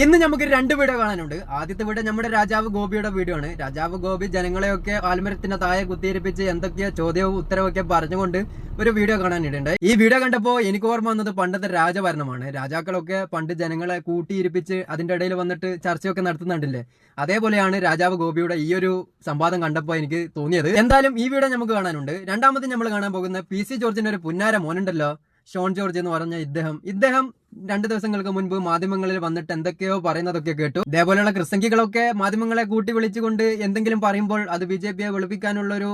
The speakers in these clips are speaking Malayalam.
ഇന്ന് നമുക്ക് രണ്ട് വീഡിയോ കാണാനുണ്ട്. ആദ്യത്തെ വീഡിയോ നമ്മുടെ രാജാവ് ഗോപിയുടെ വീഡിയോ ആണ്. രാജാവ് ഗോപി ജനങ്ങളെയൊക്കെ ആൽമരത്തിന്റെ താഴെ കുത്തിയിരിപ്പിച്ച് എന്തൊക്കെയോ ചോദ്യവും ഉത്തരവൊക്കെ പറഞ്ഞുകൊണ്ട് ഒരു വീഡിയോ കാണാനിടയുണ്ട്. ഈ വീഡിയോ കണ്ടപ്പോൾ എനിക്ക് ഓർമ്മ വന്നത് പണ്ടത്തെ രാജഭരണമാണ്. രാജാക്കളൊക്കെ പണ്ട് ജനങ്ങളെ കൂട്ടിയിരിപ്പിച്ച് അതിന്റെ ഇടയിൽ വന്നിട്ട് ചർച്ചയൊക്കെ നടത്തുന്നുണ്ടല്ലേ? അതേപോലെയാണ് രാജാവ് ഗോപിയുടെ ഈ ഒരു സംവാദം കണ്ടപ്പോൾ എനിക്ക് തോന്നിയത്. എന്തായാലും ഈ വീഡിയോ നമുക്ക് കാണാനുണ്ട്. രണ്ടാമത് നമ്മൾ കാണാൻ പോകുന്ന പി ജോർജിന്റെ ഒരു പുന്നാര മോനുണ്ടല്ലോ. ഷോൺ ജോർജ് എന്ന് പറഞ്ഞ ഇദ്ദേഹം ഇദ്ദേഹം രണ്ട് ദിവസങ്ങൾക്ക് മുൻപ് മാധ്യമങ്ങളിൽ വന്നിട്ട് എന്തൊക്കെയോ പറയുന്നതൊക്കെ കേട്ടു. ഇതേപോലെയുള്ള ക്രിസ്തങ്കികളൊക്കെ മാധ്യമങ്ങളെ കൂട്ടി വിളിച്ചുകൊണ്ട് എന്തെങ്കിലും പറയുമ്പോൾ അത് ബി ജെ പിയെ വെളുപ്പിക്കാനുള്ളൊരു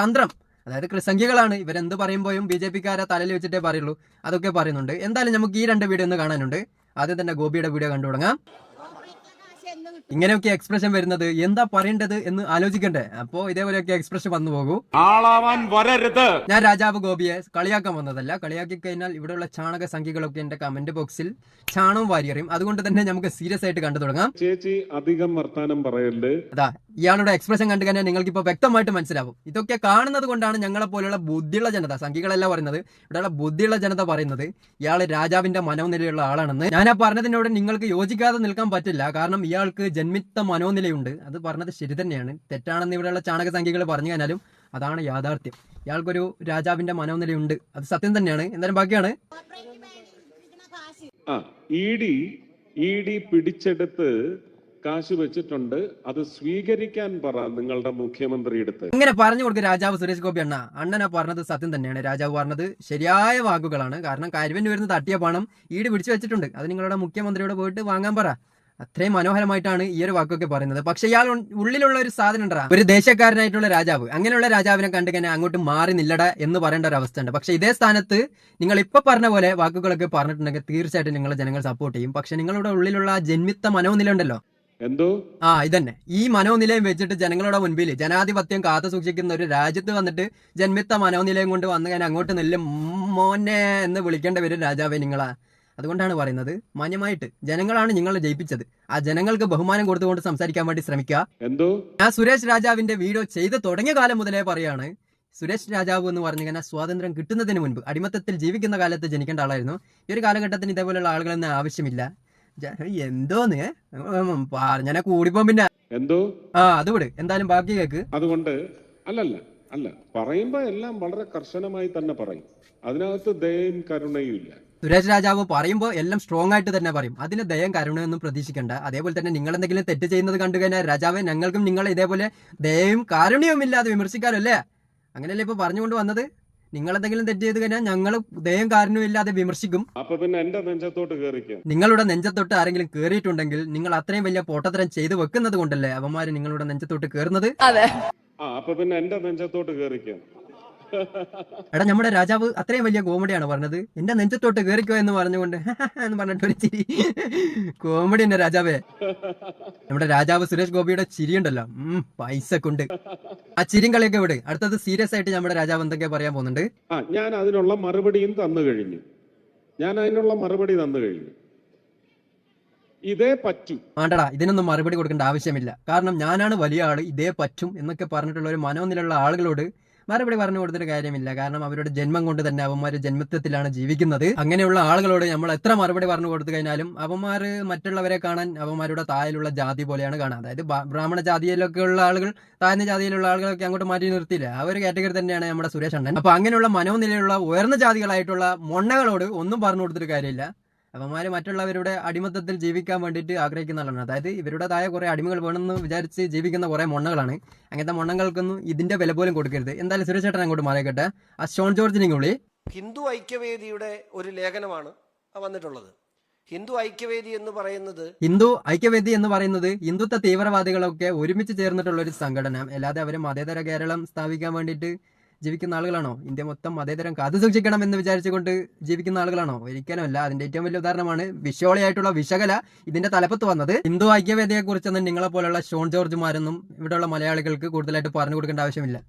തന്ത്രം അതായത് ക്രിസ്തങ്കികളാണ്. ഇവരെന്ത് പറയുമ്പോഴും ബി ജെ പിക്കാരെ തലയിൽ വെച്ചിട്ടേ പറയുള്ളൂ. അതൊക്കെ പറയുന്നുണ്ട്. എന്തായാലും നമുക്ക് ഈ രണ്ട് വീഡിയോ ഒന്ന് കാണാനുണ്ട്. ആദ്യം തന്നെ ഗോപിയുടെ വീഡിയോ കണ്ടു തുടങ്ങാം ഇങ്ങനെയൊക്കെ എക്സ്പ്രഷൻ വരുന്നത് എന്താ പറയേണ്ടത് എന്ന് ആലോചിക്കണ്ടേ? അപ്പോ ഇതേപോലെയൊക്കെ എക്സ്പ്രഷൻ വന്നു പോകും. ആളാവാൻ വരരുത്. ഞാൻ രാജാവ് ഗോപിയെ കളിയാക്കാൻ വന്നതല്ല. കളിയാക്കി കഴിഞ്ഞാൽ ഇവിടെയുള്ള ചാണക സംഖ്യകളൊക്കെ എന്റെ കമന്റ് ബോക്സിൽ ചാണകം വാരിയറിയും. അതുകൊണ്ട് തന്നെ നമുക്ക് സീരിയസ് ആയിട്ട് കണ്ടു തുടങ്ങാം. ചേച്ചി അധികം വർത്താനം പറയല്ലേ അതാ ഇയാളുടെ എക്സ്പ്രഷൻ കണ്ടു കഴിഞ്ഞാൽ നിങ്ങൾക്ക് ഇപ്പൊ വ്യക്തമായിട്ട് മനസ്സിലാവും. ഇതൊക്കെ കാണുന്നത് കൊണ്ടാണ് ഞങ്ങളെ പോലെയുള്ള ബുദ്ധിയുള്ള ജനത സംഖ്യകളല്ല പറയുന്നത് ഇവിടെയുള്ള ബുദ്ധിയുള്ള ജനത പറയുന്നത് ഇയാൾ രാജാവിന്റെ മനോനിലയുള്ള ആളാണെന്ന്. ഞാൻ ആ പറഞ്ഞതിനോട് നിങ്ങൾക്ക് യോജിക്കാതെ നിൽക്കാൻ പറ്റില്ല. കാരണം ഇയാൾക്ക് ജന്മിത്ത മനോനിലയുണ്ട്. അത് പറഞ്ഞത് ശരി തന്നെയാണ്. തെറ്റാണെന്ന് ഇവിടെയുള്ള ചാണക സംഖ്യകൾ പറഞ്ഞു കഴിഞ്ഞാലും അതാണ് യാഥാർത്ഥ്യം. ഇയാൾക്കൊരു രാജാവിന്റെ മനോനിലയുണ്ട്. അത് സത്യം തന്നെയാണ്. എന്തായാലും ബാക്കിയാണ്. ആ ഇ ഡി ഇ ഡി പിടിച്ചെടുത്ത് കാശ് വെച്ചിട്ടുണ്ട്. അത് സ്വീകരിക്കാൻ പറ നിങ്ങളുടെ മുഖ്യമന്ത്രി എടുത്ത് ഇങ്ങനെ പറഞ്ഞു കൊടുക്കുക രാജാവ് സുരേഷ് ഗോപി അണ്ണ. അണ്ണനാ പറഞ്ഞത് സത്യം തന്നെയാണ്. രാജാവ് പറഞ്ഞത് ശരിയായ വാക്കുകളാണ്. കാരണം കരുവന് വരുന്ന തട്ടിയ പണം ഈട് പിടിച്ചു വെച്ചിട്ടുണ്ട്. അത് നിങ്ങളുടെ മുഖ്യമന്ത്രിയോട് പോയിട്ട് വാങ്ങാൻ പറ. അത്രയും മനോഹരമായിട്ടാണ് ഈ ഒരു വാക്കൊക്കെ പറയുന്നത്. പക്ഷെ ഇയാൾ ഉള്ളിലുള്ള ഒരു സാധനം ഉണ്ടാ ഒരു ദേശക്കാരനായിട്ടുള്ള രാജാവ്. അങ്ങനെയുള്ള രാജാവിനെ കണ്ടു കഴിഞ്ഞാൽ അങ്ങോട്ട് മാറി നില്ലട എന്ന് പറയേണ്ട ഒരു അവസ്ഥ ഉണ്ട്. പക്ഷെ ഇതേ സ്ഥാനത്ത് നിങ്ങൾ ഇപ്പൊ പറഞ്ഞ പോലെ വാക്കുകളൊക്കെ പറഞ്ഞിട്ടുണ്ടെങ്കിൽ തീർച്ചയായിട്ടും നിങ്ങളെ ജനങ്ങൾ സപ്പോർട്ട് ചെയ്യും. പക്ഷെ നിങ്ങളുടെ ഉള്ളിലുള്ള ജന്മിത്ത മനോനില ഉണ്ടല്ലോ. എന്തോ? ആ ഇതന്നെ. ഈ മനോനിലയം വെച്ചിട്ട് ജനങ്ങളുടെ മുൻപിൽ ജനാധിപത്യം കാത്തു സൂക്ഷിക്കുന്ന ഒരു രാജ്യത്ത് വന്നിട്ട് ജന്മിത്ത മനോനിലയം കൊണ്ട് വന്നു കഴിഞ്ഞാൽ അങ്ങോട്ട് നെല്ലും. മോനെ എന്ന് വിളിക്കേണ്ട വരും രാജാവേ നിങ്ങളാ. അതുകൊണ്ടാണ് പറയുന്നത് മാന്യമായിട്ട് ജനങ്ങളാണ് നിങ്ങളെ ജയിപ്പിച്ചത്. ആ ജനങ്ങൾക്ക് ബഹുമാനം കൊടുത്തുകൊണ്ട് സംസാരിക്കാൻ വേണ്ടി ശ്രമിക്കുക. എന്തോ? ഞാൻ സുരേഷ് രാജാവിന്റെ വീഡിയോ ചെയ്ത് തുടങ്ങിയ കാലം മുതലേ പറയാണ് സുരേഷ് രാജാവ് എന്ന് പറഞ്ഞു കഴിഞ്ഞാൽ സ്വാതന്ത്ര്യം കിട്ടുന്നതിന് മുൻപ് അടിമത്തത്തിൽ ജീവിക്കുന്ന കാലത്ത് ജനിക്കേണ്ട ആളായിരുന്നു. ഈ ഒരു കാലഘട്ടത്തിന് ഇതേപോലെയുള്ള ആളുകളൊന്നും ആവശ്യമില്ല. എന്തോന്ന്? പറഞ്ഞാൽ കൂടിപ്പോ പിന്നെ. എന്തോ? ആ അത് വിട് എന്തായാലും ബാക്കി കേക്ക്. അതുകൊണ്ട് അല്ലല്ല അല്ല പറയുമ്പോ എല്ലാം വളരെ കർശനമായി തന്നെ പറയും. അതിനകത്ത് ദയയും കരുണയും ഇല്ല. സുരേഷ് രാജാവ് പറയുമ്പോൾ എല്ലാം സ്ട്രോങ് ആയിട്ട് തന്നെ പറയും. അതിന് ദയം കരുണയൊന്നും പ്രതീക്ഷിക്കേണ്ട. അതേപോലെ തന്നെ നിങ്ങൾ എന്തെങ്കിലും തെറ്റ് ചെയ്യുന്നത് കണ്ടു കഴിഞ്ഞാൽ രാജാവ് ഞങ്ങൾക്കും നിങ്ങൾ ഇതേപോലെ ദയയും കാരുണ്യവും ഇല്ലാതെ വിമർശിക്കാറല്ലേ? അങ്ങനെയല്ലേ ഇപ്പൊ പറഞ്ഞുകൊണ്ട് വന്നത്? നിങ്ങൾ എന്തെങ്കിലും തെറ്റ് ചെയ്ത് കഴിഞ്ഞാൽ ഞങ്ങൾ ദയം കാരുണ്യവും ഇല്ലാതെ വിമർശിക്കും. അപ്പൊ പിന്നെ എന്റെ നെഞ്ചത്തോട്ട് കയറിക്കും നിങ്ങളുടെ നെഞ്ചത്തോട്ട് ആരെങ്കിലും കയറിയിട്ടുണ്ടെങ്കിൽ നിങ്ങൾ അത്രയും വലിയ പൊട്ടത്തരം ചെയ്തു വെക്കുന്നത് കൊണ്ടല്ലേ അവന്മാര് നിങ്ങളുടെ നെഞ്ചത്തോട്ട് കയറുന്നത് ആ അപ്പൊ പിന്നെ എന്റെ നെഞ്ചത്തോട്ട് കയറിക്കാം എടാ നമ്മുടെ രാജാവ് അത്രയും വലിയ കോമഡിയാണ് പറഞ്ഞത്. എന്റെ നെഞ്ചത്തോട്ട് കയറിക്കോ എന്ന് പറഞ്ഞുകൊണ്ട് എന്ന് പറഞ്ഞിട്ട് ഒരു ചിരി. കോമഡി തന്നെ രാജാവേ. നമ്മുടെ രാജാവ് സുരേഷ് ഗോപിയുടെ ചിരി ഉണ്ടല്ലോ ഉം പൈസ കൊണ്ട് ആ ചിരിയും കളിയൊക്കെ വിട്. അടുത്തത് സീരിയസ് ആയിട്ട് നമ്മുടെ രാജാവ് എന്തൊക്കെയാ പറയാൻ പോകുന്നുണ്ട്? ആ ഞാൻ അതിനുള്ള മറുപടിയും തന്നു കഴിഞ്ഞു. ഞാൻ അതിനുള്ള മറുപടി തന്നു കഴിഞ്ഞു. ഇതേ പറ്റൂ. വേണ്ടടാ ഇതിനൊന്നും മറുപടി കൊടുക്കേണ്ട ആവശ്യമില്ല. കാരണം ഞാനാണ് വലിയ ആൾ ഇതേ പറ്റും എന്നൊക്കെ പറഞ്ഞിട്ടുള്ള ഒരു മനോനിലുള്ള ആളുകളോട് മറുപടി പറഞ്ഞു കൊടുത്തിട്ട് കാര്യമില്ല. കാരണം അവരുടെ ജന്മം കൊണ്ട് തന്നെ അവന്മാര് ജന്മത്വത്തിലാണ് ജീവിക്കുന്നത്. അങ്ങനെയുള്ള ആളുകളോട് നമ്മൾ എത്ര മറുപടി പറഞ്ഞു കൊടുത്തു കഴിഞ്ഞാലും അവന്മാര് മറ്റുള്ളവരെ കാണാൻ അവന്മാരുടെ താഴെയുള്ള ജാതി പോലെയാണ് കാണാൻ അതായത് ബ്രാഹ്മണ ജാതിയിലൊക്കെ ഉള്ള ആളുകൾ താഴ്ന്ന ജാതിയിലുള്ള ആളുകളൊക്കെ അങ്ങോട്ട് മാറ്റി നിർത്തിയില്ല. ആ ഒരു കാറ്റഗറി തന്നെയാണ് നമ്മുടെ സുരേഷ് അണ്ണൻ. അപ്പൊ അങ്ങനെയുള്ള മനോനിലയുള്ള ഉയർന്ന ജാതികളായിട്ടുള്ള മൊണ്ണകളോട് ഒന്നും പറഞ്ഞു കൊടുത്തിട്ട് കാര്യമില്ല. അവന്മാര് മറ്റുള്ളവരുടെ അടിമത്തത്തിൽ ജീവിക്കാൻ വേണ്ടിയിട്ട് ആഗ്രഹിക്കുന്ന ആളാണ് അതായത് ഇവരുടേതായ കുറെ അടിമകൾ വേണമെന്ന് വിചാരിച്ച് ജീവിക്കുന്ന കുറെ മൊണ്ണകളാണ്. അങ്ങനത്തെ മൊണ്ണകൾക്കൊന്നും ഇതിന്റെ വില പോലും കൊടുക്കരുത്. എന്തായാലും സുരേഷ് ചേട്ടൻ അങ്ങോട്ട് മാറിക്കട്ടെ. ആ ഷോൺ ജോർജിനെ വിളി. ഹിന്ദു ഐക്യവേദിയുടെ ഒരു ലേഖനമാണ് വന്നിട്ടുള്ളത്. ഹിന്ദു ഐക്യവേദി എന്ന് പറയുന്നത് ഹിന്ദു ഐക്യവേദി എന്ന് പറയുന്നത് ഹിന്ദുത്വ തീവ്രവാദികളൊക്കെ ഒരുമിച്ച് ചേർന്നിട്ടുള്ള ഒരു സംഘടന. അല്ലാതെ അവർ മതേതര കേരളം സ്ഥാപിക്കാൻ വേണ്ടിയിട്ട് ജീവിക്കുന്ന ആളുകളാണോ? ഇന്ത്യ മൊത്തം മതേതരം കാത്തു സൂക്ഷിക്കണം എന്ന് വിചാരിച്ചുകൊണ്ട് ജീവിക്കുന്ന ആളുകളാണോ? ഒരിക്കലും അല്ല. അതിന്റെ ഏറ്റവും വലിയ ഉദാഹരണമാണ് വിഷോളിയായിട്ടുള്ള വിശകല ഇതിന്റെ തലപ്പത്ത് വന്നത്. ഹിന്ദു ഐക്യവേദിയെ കുറിച്ചൊന്നും നിങ്ങളെ പോലുള്ള ഷോൺ ജോർജുമാരൊന്നും ഇവിടെയുള്ള മലയാളികൾക്ക് കൂടുതലായിട്ട് പറഞ്ഞു കൊടുക്കേണ്ട ആവശ്യമില്ല.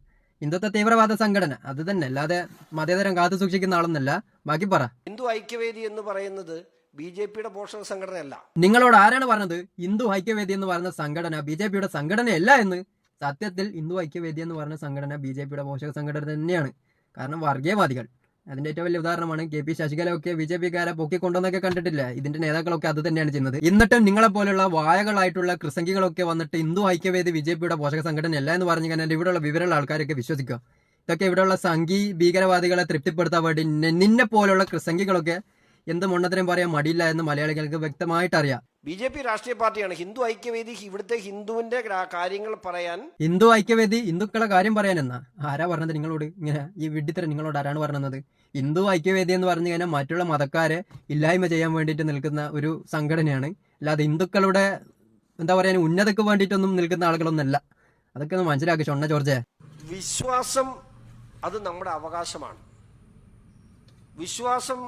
ഹിന്ദുത്വ തീവ്രവാദ സംഘടന അത് തന്നെ. അല്ലാതെ മതേതരം കാത്തു സൂക്ഷിക്കുന്ന ആളൊന്നല്ല. ബാക്കി പറ. ഹിന്ദു ഐക്യവേദി എന്ന് പറയുന്നത് ബി ജെ പിയുടെ പോഷക സംഘടനയല്ല. നിങ്ങളോട് ആരാണ് പറഞ്ഞത്? ഹിന്ദു ഐക്യവേദി എന്ന് പറയുന്ന സംഘടന ബി ജെ പിയുടെ സംഘടനയല്ല എന്ന്? സത്യത്തിൽ ഹിന്ദു ഐക്യവേദി എന്ന് പറഞ്ഞ സംഘടന ബി ജെ പിയുടെ പോഷക സംഘടന തന്നെയാണ്. കാരണം വർഗീയവാദികൾ അതിന്റെ ഏറ്റവും വലിയ ഉദാഹരണമാണ് കെ പി ശശികലയൊക്കെ ബി ജെ പിക്കാരെ പൊക്കിക്കൊണ്ടെന്നൊക്കെ കണ്ടിട്ടില്ല? ഇതിന്റെ നേതാക്കളൊക്കെ അത് തന്നെയാണ് ചെയ്യുന്നത്. എന്നിട്ടും നിങ്ങളെ പോലുള്ള വായകളായിട്ടുള്ള കൃസംഗികളൊക്കെ വന്നിട്ട് ഹിന്ദു ഐക്യവേദി ബി ജെ പിയുടെ പോഷക സംഘടനയല്ല എന്ന് പറഞ്ഞു കഴിഞ്ഞാൽ ഇവിടെയുള്ള വിവരമുള്ള ആൾക്കാരൊക്കെ വിശ്വസിക്കുക. ഇതൊക്കെ ഇവിടെയുള്ള സംഘി ഭീകരവാദികളെ തൃപ്തിപ്പെടുത്താൻ വേണ്ടി നിന്നെ പോലുള്ള കൃസംഗികളൊക്കെ എന്ത് മണ്ണത്തിനും പറയാൻ മടിയില്ല എന്ന് മലയാളികൾക്ക് വ്യക്തമായിട്ട് അറിയാം ബി ജെ പി രാഷ്ട്രീയ പാർട്ടിയാണ്. ഹിന്ദു ഐക്യവേദി ഇവിടുത്തെ ഹിന്ദുവിന്റെ കാര്യങ്ങൾ പറയാൻ ഹിന്ദു ഐക്യവേദി ഹിന്ദുക്കളെ കാര്യം പറയാനെന്നാ ആരാ പറഞ്ഞത് നിങ്ങളോട്? ഇങ്ങനെ ഈ വിഡ്ഢിത്തരം നിങ്ങളോട് ആരാണ് പറഞ്ഞത്? ഹിന്ദു ഐക്യവേദി എന്ന് പറഞ്ഞു കഴിഞ്ഞാൽ മറ്റുള്ള മതക്കാരെ ഇല്ലായ്മ ചെയ്യാൻ വേണ്ടിയിട്ട് നിൽക്കുന്ന ഒരു സംഘടനയാണ്. അല്ലാതെ ഹിന്ദുക്കളുടെ എന്താ പറയാ ഉന്നതക്ക് വേണ്ടിയിട്ടൊന്നും നിൽക്കുന്ന ആളുകളൊന്നല്ല. അതൊക്കെ ഒന്ന് മനസ്സിലാക്കി ചൊണ്ണ ജോർജെ വിശ്വാസം അത് നമ്മുടെ അവകാശമാണ്. വിശ്വാസം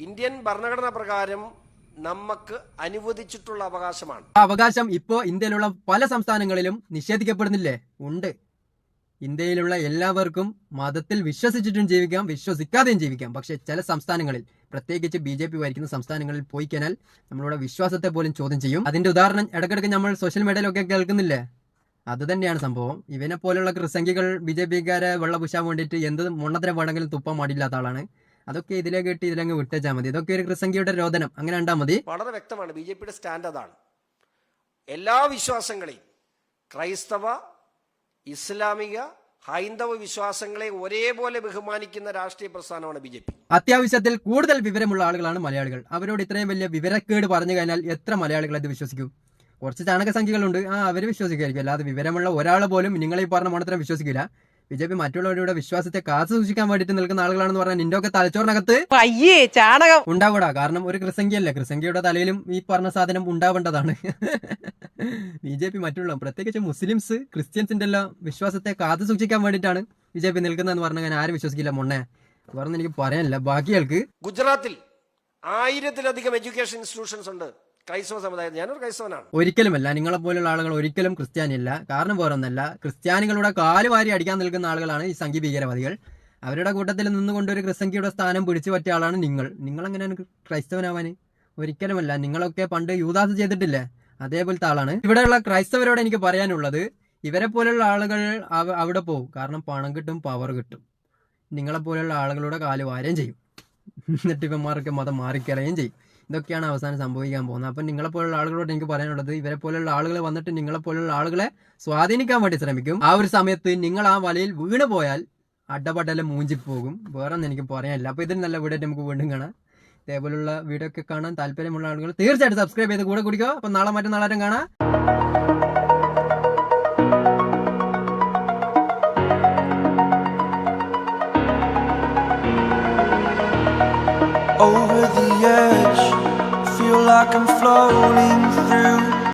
ഇന്ത്യൻ ഭരണഘടന പ്രകാരം നമുക്ക് അനുവദിച്ചിട്ടുള്ള അവകാശമാണ്. അവകാശം ഇപ്പോ ഇന്ത്യയിലുള്ള പല സംസ്ഥാനങ്ങളിലും നിഷേധിക്കപ്പെടുന്നില്ലേ? ഉണ്ട്. ഇന്ത്യയിലുള്ള എല്ലാവർക്കും മതത്തിൽ വിശ്വസിച്ചിട്ടും ജീവിക്കാം വിശ്വസിക്കാതെയും ജീവിക്കാം. പക്ഷെ ചില സംസ്ഥാനങ്ങളിൽ പ്രത്യേകിച്ച് ബി ജെ പി ഭരിക്കുന്ന സംസ്ഥാനങ്ങളിൽ പോയി കഴിഞ്ഞാൽ നമ്മളുടെ വിശ്വാസത്തെ പോലും ചോദ്യം ചെയ്യും. അതിന്റെ ഉദാഹരണം ഇടയ്ക്കിടയ്ക്ക് നമ്മൾ സോഷ്യൽ മീഡിയയിലൊക്കെ കേൾക്കുന്നില്ലേ? അത് തന്നെയാണ് സംഭവം. ഇവനെ പോലെയുള്ള കൃസംഗികൾ ബി ജെ പിക്കാരെ വെള്ളപുശാൻ വേണ്ടിയിട്ട് എന്ത് മുണ്ണത്തിനെ വേണമെങ്കിലും തുപ്പാൻ മടിയില്ലാത്ത ആളാണ്. അതൊക്കെ ഇതിലേക്ക് ഇട്ട് ഇതിലങ്ങ് വിട്ടേച്ചാൽ മതി. ഇതൊക്കെ ഒരു കൃസംഖ്യയുടെ രോദനം. അങ്ങനെ ഉണ്ടാ മതി. വളരെ വ്യക്തമാണ്. ബി ജെ പിയുടെ സ്റ്റാൻഡ് അതാണ്. എല്ലാ വിശ്വാസങ്ങളെയും ക്രൈസ്തവ ഇസ്ലാമിക ഹൈന്ദവ വിശ്വാസങ്ങളെ ഒരേപോലെ ബഹുമാനിക്കുന്ന രാഷ്ട്രീയ പ്രസ്ഥാനമാണ് ബി ജെ പി. അത്യാവശ്യത്തിൽ കൂടുതൽ വിവരമുള്ള ആളുകളാണ് മലയാളികൾ. അവരോട് ഇത്രയും വലിയ വിവരക്കേട് പറഞ്ഞു കഴിഞ്ഞാൽ എത്ര മലയാളികൾ അത് വിശ്വസിക്കും? കുറച്ച് ചാണകസംഖ്യകളുണ്ട്. ആ അവർ വിശ്വസിക്കായിരിക്കും അല്ലാതെ വിവരമുള്ള ഒരാൾ പോലും നിങ്ങൾ ഈ പറഞ്ഞ മണത്തരം വിശ്വസിക്കില്ല ബി ജെ പി മറ്റുള്ളവരുടെ വിശ്വാസത്തെ കാത്തു സൂക്ഷിക്കാൻ വേണ്ടിട്ട് നിൽക്കുന്ന ആളുകളാണെന്ന് പറഞ്ഞാൽ നിന്റെ ഒക്കെ തലച്ചോറിനകത്ത് അയ്യേ ചാണകം. ഉണ്ടാവൂടാ. കാരണം ഒരു ക്രിസംഖ്യയല്ലേ ക്രിസംഖ്യയുടെ തലയിലും ഈ പറഞ്ഞ സാധനം ഉണ്ടാവേണ്ടതാണ്. ബി ജെ പി മറ്റുള്ള പ്രത്യേകിച്ച് മുസ്ലിംസ് ക്രിസ്ത്യൻസിന്റെ എല്ലാം വിശ്വാസത്തെ കാത്തു സൂക്ഷിക്കാൻ വേണ്ടിയിട്ടാണ് ബി ജെ പി നിൽക്കുന്നതെന്ന് പറഞ്ഞാൽ ഞാൻ ആരും വിശ്വസിക്കില്ല മൊണ്ണേ. പറഞ്ഞെനിക്ക് എനിക്ക് പറയാനില്ല. ബാക്കിയാൾക്ക് ഗുജറാത്തിൽ ആയിരത്തിലധികം എഡ്യൂക്കേഷൻ ഇൻസ്റ്റിറ്റ്യൂഷൻസ് ഉണ്ട്. ക്രൈസ്തവ സമുദായം ഞാനൊരു ക്രൈസ്തവനാണ്. ഒരിക്കലുമല്ല നിങ്ങളെ പോലുള്ള ആളുകൾ ഒരിക്കലും ക്രിസ്ത്യാനിയല്ല. കാരണം വേറൊന്നല്ല ക്രിസ്ത്യാനികളുടെ കാലുവാരി അടിക്കാൻ നിൽക്കുന്ന ആളുകളാണ് ഈ സംഘി ഭീകരവാദികൾ. അവരുടെ കൂട്ടത്തിൽ നിന്നുകൊണ്ട് ഒരു ക്രിസ്തംഗിയുടെ സ്ഥാനം പിടിച്ചു പറ്റിയ ആളാണ് നിങ്ങൾ. നിങ്ങൾ എങ്ങനെയാണ് ക്രൈസ്തവനാവാൻ? ഒരിക്കലുമല്ല നിങ്ങളൊക്കെ പണ്ട് യൂദാസ് ചെയ്തിട്ടില്ലേ? അതേപോലത്തെ ആളാണ്. ഇവിടെയുള്ള ക്രൈസ്തവരോട് എനിക്ക് പറയാനുള്ളത് ഇവരെ പോലെയുള്ള ആളുകൾ അവിടെ പോകും കാരണം പണം കിട്ടും പവർ കിട്ടും. നിങ്ങളെ പോലെയുള്ള ആളുകളുടെ കാൽ വാരുകയും ചെയ്യും. എന്നിട്ട് ഇവന്മാരൊക്കെ മതം മാറിക്കളയുകയും ചെയ്യും. ഇതൊക്കെയാണ് അവസാനം സംഭവിക്കാൻ പോകുന്നത്. അപ്പം നിങ്ങളെ പോലുള്ള ആളുകളോട് എനിക്ക് പറയാനുള്ളത് ഇവരെ പോലുള്ള ആളുകൾ വന്നിട്ട് നിങ്ങളെ പോലുള്ള ആളുകളെ സ്വാധീനിക്കാൻ വേണ്ടി ശ്രമിക്കും. ആ ഒരു സമയത്ത് നിങ്ങൾ ആ വലയിൽ വീണ് പോയാൽ അടപടല മൂഞ്ചിപ്പോകും. വേറെ ഒന്നും എനിക്ക് പറയാനില്ല. അപ്പോൾ ഇതിന് നല്ല വീഡിയോ നമുക്ക് വീണ്ടും കാണാം. ഇതേപോലുള്ള വീഡിയോ ഒക്കെ കാണാൻ താല്പര്യമുള്ള ആളുകൾ തീർച്ചയായിട്ടും സബ്സ്ക്രൈബ് ചെയ്ത് കൂടെ കുടിക്കുക അപ്പം നാളെ മറ്റന്നാളും കാണാം. Over the edge. like I'm floating through